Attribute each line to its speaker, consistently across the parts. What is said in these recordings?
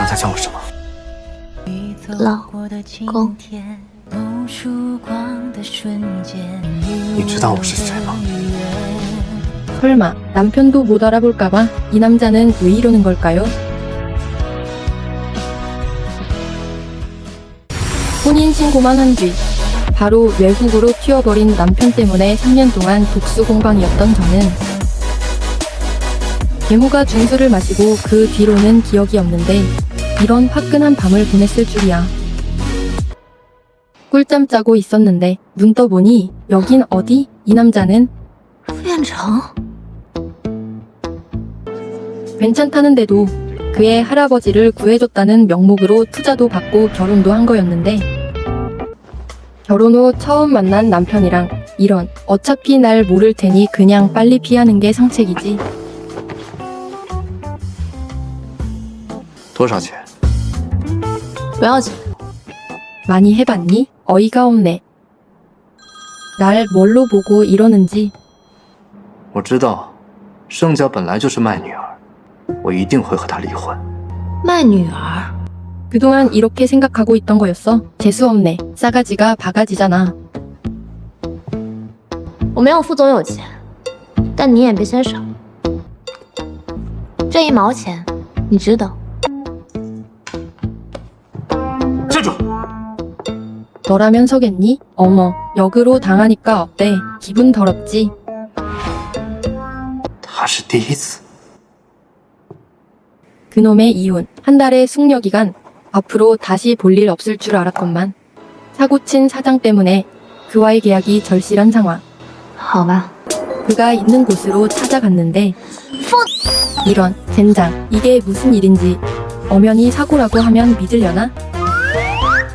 Speaker 1: 刚才叫我什么？
Speaker 2: 老公，
Speaker 1: 你知道我是谁吗？
Speaker 3: 설마 남편도 못 알아볼까봐 이 남자는 왜 이러는 걸까요? 혼인신고만 한 뒤 바로 외국으로 튀어버린 남편 때문에 3년 동안 독수 공방이었던 저는 계모가 중수를 마시고 그 뒤로는 기억이 없는데 이런 화끈한 밤을 보냈을 줄이야. 꿀잠 자고 있었는데 눈 떠보니 여긴 어디? 이 남자는
Speaker 2: 傅彦成，
Speaker 3: 괜찮다는데도 그의 할아버지를 구해줬다는 명목으로 투자도 받고 결혼도 한 거였는데 결혼 후 처음 만난 남편이랑 이런 어차피 날 모를 테니 그냥 빨리 피하는 게 상책이지
Speaker 1: 多少钱？
Speaker 2: 不要紧，
Speaker 3: 많이 해봤니? 어이가 없네 날 뭘로 보고 이러는지
Speaker 1: 我知道，盛家本来就是卖女儿，我一定会和他离婚。
Speaker 2: 卖女儿，
Speaker 3: 그동안 이렇게 생각하고 있던 거였어 재수없네 싸가지가 바가지잖아
Speaker 2: 我没有傅总有钱，但你也别嫌少，这一毛钱你值得。
Speaker 3: 너라면 서겠니? 어머 역으로 당하니까 어때 기분 더럽지
Speaker 1: 他是第一次。
Speaker 3: 그놈의 이혼, 한 달의 숙려 기간, 앞으로 다시 볼 일 없을 줄 알았건만. 사고친 사장 때문에 그와의 계약이 절실한 상황.
Speaker 2: 好吧，
Speaker 3: 그가 있는 곳으로 찾아갔는데, 이런, 젠장, 이게 무슨 일인지, 엄연히 사고라고 하면 믿으려나?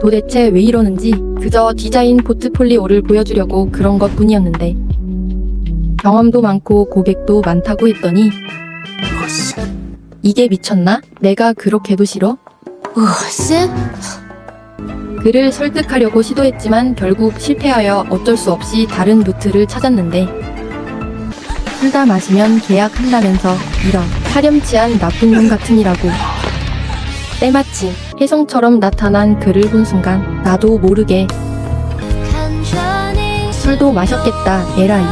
Speaker 3: 도대체 왜 이러는지 그저 디자인 포트폴리오를 보여주려고 그런 것 뿐이었는데 경험도 많고 고객도 많다고 했더니 이게 미쳤나? 내가 그렇게도 싫어? 그를 설득하려고 시도했지만 결국 실패하여 어쩔 수 없이 다른 루트를 찾았는데 술다 마시면 계약한다면서 이런 사렴치한 나쁜 놈 같으니라고 때마침 혜성처럼 나타난 그를 본 순간 나도 모르게 술도 마셨겠다 에라이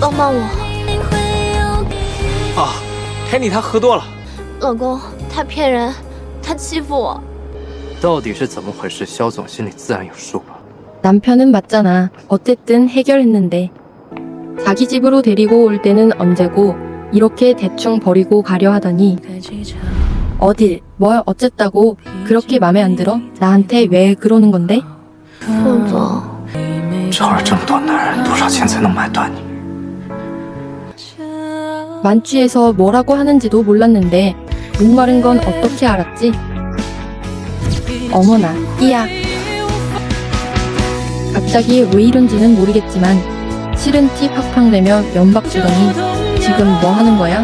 Speaker 2: 帮帮我，
Speaker 4: 啊，天妮她喝多了，
Speaker 2: 老公，他骗人，他欺负我。
Speaker 1: 到底是怎么回事？肖总心里自然有数吧。
Speaker 3: 남편은 맞잖아. 어쨌든 해결했는데. 자기 집으로 데리고 올 때는 언제고 이렇게 대충 버리고 가려 하더니 어딜, 뭘 어쨌다고 그렇게 맘에 안 들어? 나한테 왜 그러는 건데?
Speaker 1: 맞아. 저럴 정도 날 놀아진 새는 말도 아니.
Speaker 3: 만취해서 뭐라고 하는지도 몰랐는데 목마른 건 어떻게 알았지? 어머나, 이야. 갑자기 왜 이런지는 모르겠지만 싫은 티 팍팍 내며 연박 주더니 지금 뭐 하는 거야?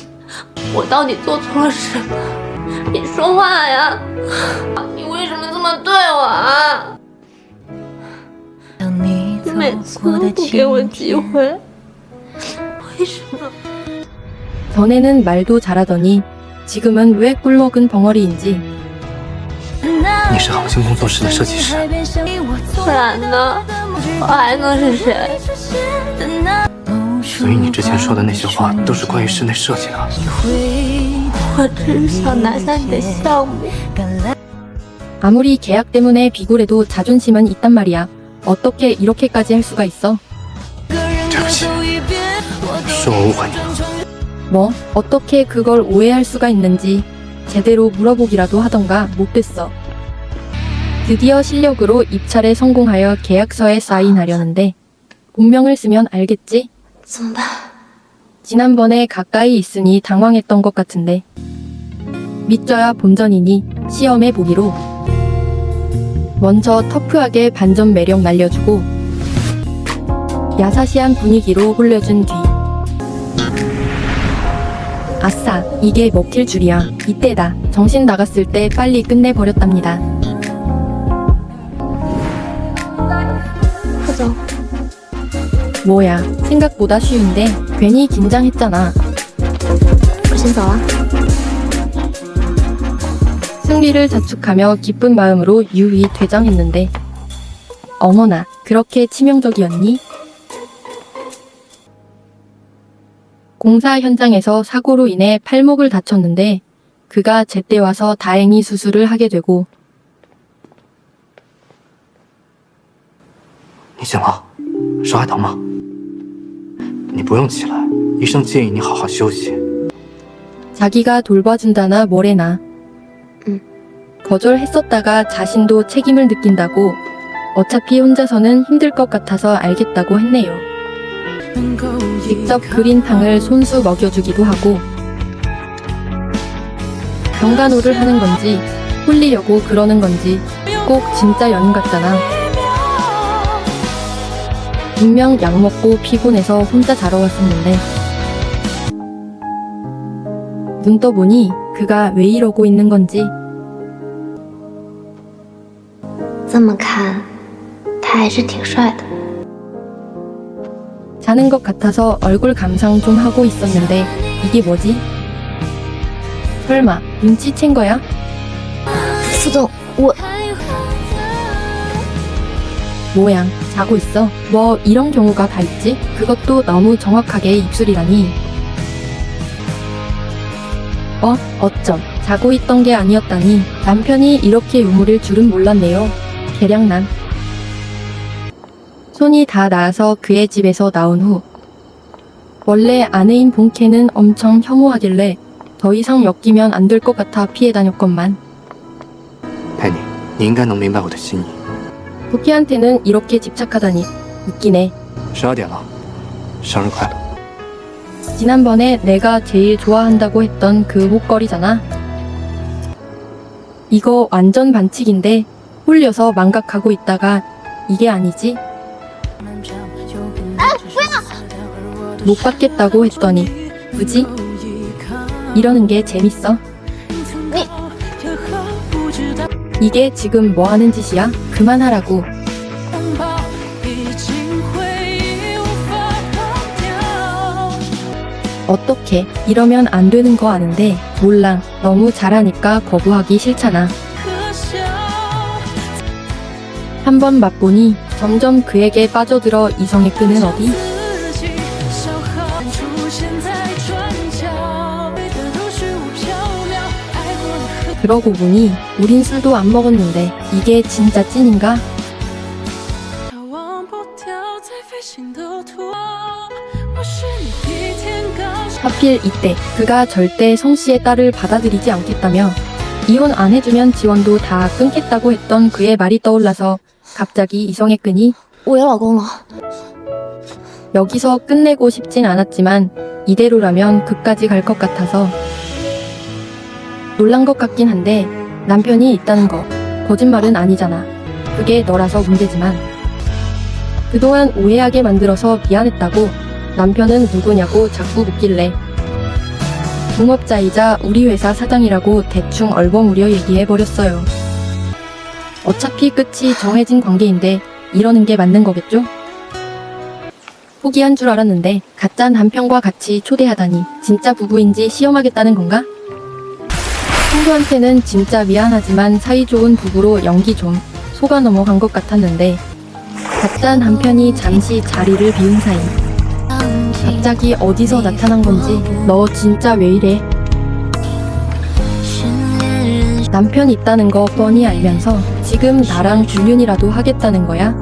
Speaker 2: 我到底做错了什么？你说话呀！你为什么这么对我啊？你每次都不给我机会，为什么？
Speaker 3: 전에는 말도 잘하더니 지금은 왜 꿀먹은 벙어리인지
Speaker 1: 你是恒星工作室的设计师，
Speaker 2: 不然呢？我还能是谁？
Speaker 1: 所以你之前说的那些话都是关于室内设计的。
Speaker 2: 我只是想拿下你的项目。
Speaker 3: 아무리 계약 때문에 비굴해도 자존심은 있단 말이야. 어떻게 이렇게까지 할 수가 있어?
Speaker 1: 对不起，是我误会你了。
Speaker 3: 뭐, 어떻게 그걸 오해할 수가 있는지 제대로 물어보기라도 하던가 못됐어. 드디어 실력으로 입찰에 성공하여 계약서에 사인하려는데 본명을 쓰면 알겠지?
Speaker 2: 선배.
Speaker 3: 지난번에 가까이 있으니 당황했던 것 같은데. 밑져야 본전이니 시험해 보기로. 먼저 터프하게 반전 매력 날려주고 야사시한 분위기로 홀려준 뒤 아싸 이게 먹힐 줄이야 이때다 정신 나갔을 때 빨리 끝내버렸답니다
Speaker 2: 그죠
Speaker 3: 뭐야 생각보다 쉬운데 괜히 긴장했잖아
Speaker 2: 我先走了。
Speaker 3: 승리를 자축하며 기쁜 마음으로 유유히 퇴장했는데 어머나 그렇게 치명적이었니? 공사 현장에서 사고로 인해 팔목을 다쳤는데 그가 제때 와서 다행히 수술을 하게 되고
Speaker 1: 你醒了，手还疼吗？ 你不用起来，医生建议你好好休息。
Speaker 3: 자기가 돌봐준다나 뭐래나
Speaker 2: 응.
Speaker 3: 거절했었다가 자신도 책임을 느낀다고 어차피 혼자서는 힘들 것 같아서 알겠다고 했네요. 직접 그린 탕을 손수 먹여주기도 하고 경간호를 하는 건지 홀리려고 그러는 건지 꼭 진짜 연인 같잖아. 분명 약 먹고 피곤해서 혼자 자러 왔었는데 눈 떠보니 그가 왜 이러고 있는 건지
Speaker 2: 这么看，他还是挺帅的。
Speaker 3: 자는 것 같아서 얼굴 감상 좀 하고 있었는데 이게 뭐지? 설마 눈치챈 거야?
Speaker 2: 副总，我
Speaker 3: 모양 자고 있어. 뭐 이런 경우가 다 있지? 그것도 너무 정확하게 입술이라니. 어? 어쩜 자고 있던 게 아니었다니 남편이 이렇게 유물일 줄은 몰랐네요. 계량남. 손이 다 나아서 그의 집에서 나온 후 원래 아내인 본캐는 엄청 혐오하길래 더 이상 엮이면 안 될 것 같아 피해 다녔건만
Speaker 1: 佩妮，你应该能明白我的心意。
Speaker 3: 부키한테는 이렇게 집착하다니 웃기네.
Speaker 1: 十二点了，生日快乐！
Speaker 3: 지난번에 내가 제일 좋아한다고 했던 그 목걸이잖아. 이거 완전 반칙인데 홀려서 망각하고 있다가 이게 아니지? 못 받겠다고 했더니 굳이 이러는 게 재밌어? 이게 지금 뭐 하는 짓이야? 그만하라고. 어떻게 이러면 안 되는 거 아는데 몰랑 너무 잘하니까 거부하기 싫잖아. 한 번 맛보니 점점 그에게 빠져들어 이성의 끈은 어디? 그러고 보니 우린 술도 안 먹었는데 이게 진짜 찐인가? 하필 이때 그가 절대 성씨의 딸을 받아들이지 않겠다며 이혼 안 해주면 지원도 다 끊겠다고 했던 그의 말이 떠올라서 갑자기 이성의 끈이
Speaker 2: 오야라고
Speaker 3: 여기서 끝내고 싶진 않았지만 이대로라면 그까지 갈 것 같아서 놀란 것 같긴 한데 남편이 있다는 거 거짓말은 아니잖아. 그게 너라서 문제지만 그동안 오해하게 만들어서 미안했다고 남편은 누구냐고 자꾸 묻길래 동업자이자 우리 회사 사장이라고 대충 얼버무려 얘기해버렸어요. 어차피 끝이 정해진 관계인데 이러는 게 맞는 거겠죠? 포기한 줄 알았는데 가짜 남편과 같이 초대하다니 진짜 부부인지 시험하겠다는 건가? 친구한테는 진짜 미안하지만 사이좋은 부부로 연기 좀 속아 넘어간 것 같았는데 가짜 남편이 잠시 자리를 비운 사이 갑자기 어디서 나타난 건지 너 진짜 왜 이래? 남편 있다는 거 뻔히 알면서 지금 나랑 불륜이라도 하겠다는 거야?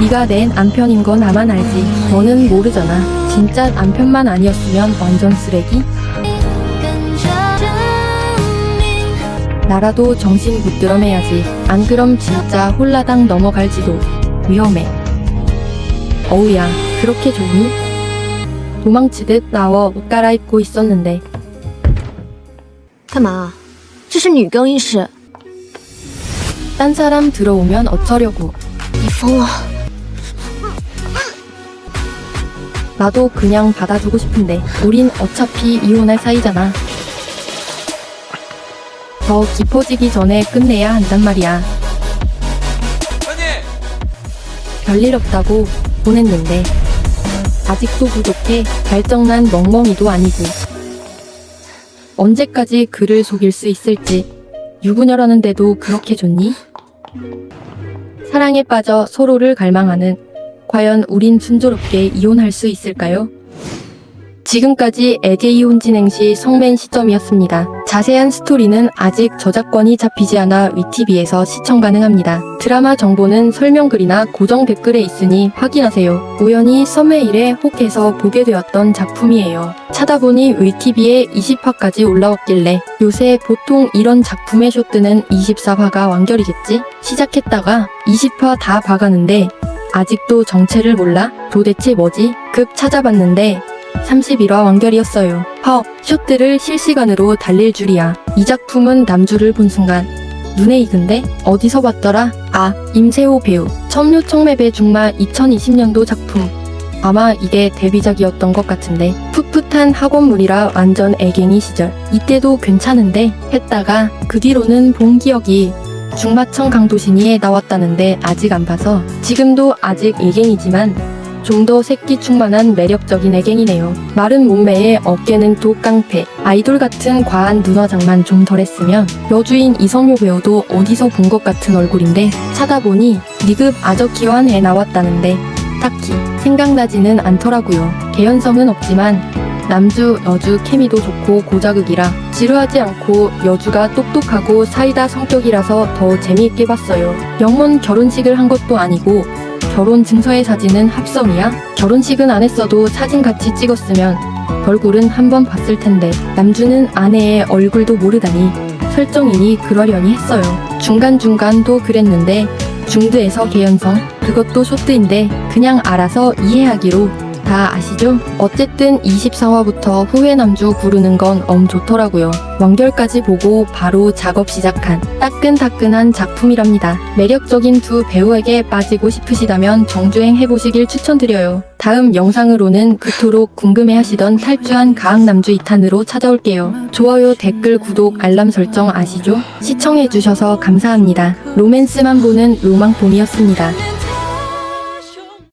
Speaker 3: 네가 내 남편인 건 나만 알지. 너는 모르잖아. 진짜 남편만 아니었으면 완전 쓰레기? 나라도 정신 붙들어매야지. 안 그럼 진짜 홀라당 넘어갈지도. 위험해. 어우야, 그렇게 좋니? 도망치듯 나와 옷 갈아입고 있었는데
Speaker 2: 干嘛？这是女更衣室，
Speaker 3: 딴 사람 들어오면 어쩌려고.
Speaker 2: 你疯了！
Speaker 3: 나도 그냥 받아주고 싶은데 우린 어차피 이혼할 사이잖아. 더 깊어지기 전에 끝내야 한단 말이야. 별일 없다고 보냈는데 아직도 부족해 발정난 멍멍이도 아니고 언제까지 그를 속일 수 있을지 유부녀라는데도 그렇게 좋니? 사랑에 빠져 서로를 갈망하는 과연 우린 순조롭게 이혼할 수 있을까요? 지금까지 에게 이혼 진행 시 성맨 시점이었습니다. 자세한 스토리는 아직 저작권이 잡히지 않아 위티비에서 시청 가능합니다. 드라마 정보는 설명글이나 고정 댓글에 있으니 확인하세요. 우연히 썸메일에 혹해서 보게 되었던 작품이에요. 찾아보니 위티비에 20화까지 올라왔길래 요새 보통 이런 작품의 쇼트는 24화가 완결이겠지? 시작했다가 20화 다 봐가는데 아직도 정체를 몰라? 도대체 뭐지? 급 찾아봤는데 31화 완결이었어요. 허, 쇼트를 실시간으로 달릴 줄이야. 이 작품은 남주를 본 순간 눈에 익은데 어디서 봤더라? 아, 임세호 배우. 청류청매배 중마 2020년도 작품. 아마 이게 데뷔작이었던 것 같은데 풋풋한 학원물이라 완전 애갱이 시절. 이때도 괜찮은데 했다가 그 뒤로는 본 기억이 중마청 강도신이에 나왔다는데 아직 안 봐서 지금도 아직 애갱이지만 좀 더 새끼 충만한 매력적인 애갱이네요. 마른 몸매에 어깨는 독깡패, 아이돌 같은 과한 눈화장만 좀 덜했으면 여주인 이성효 배우도 어디서 본 것 같은 얼굴인데 찾아보니 니급 아저키와 애 나왔다는데 딱히 생각나지는 않더라고요. 개연성은 없지만 남주, 여주 케미도 좋고 고자극이라 지루하지 않고 여주가 똑똑하고 사이다 성격이라서 더 재미있게 봤어요. 영문 결혼식을 한 것도 아니고 결혼 증서의 사진은 합성이야? 결혼식은 안 했어도 사진 같이 찍었으면 얼굴은 한번 봤을 텐데 남주는 아내의 얼굴도 모르다니 설정이니 그러려니 했어요. 중간중간도 그랬는데 중드에서 개연성 그것도 쇼트인데 그냥 알아서 이해하기로 다 아시죠? 어쨌든 24화부터 후회 남주 부르는 건 엄 좋더라고요. 완결까지 보고 바로 작업 시작한 따끈따끈한 작품이랍니다. 매력적인 두 배우에게 빠지고 싶으시다면 정주행 해보시길 추천드려요. 다음 영상으로는 그토록 궁금해하시던 탈주한 가학남주 2탄으로 찾아올게요. 좋아요, 댓글, 구독, 알람 설정 아시죠? 시청해주셔서 감사합니다. 로맨스만 보는 로망봄이었습니다.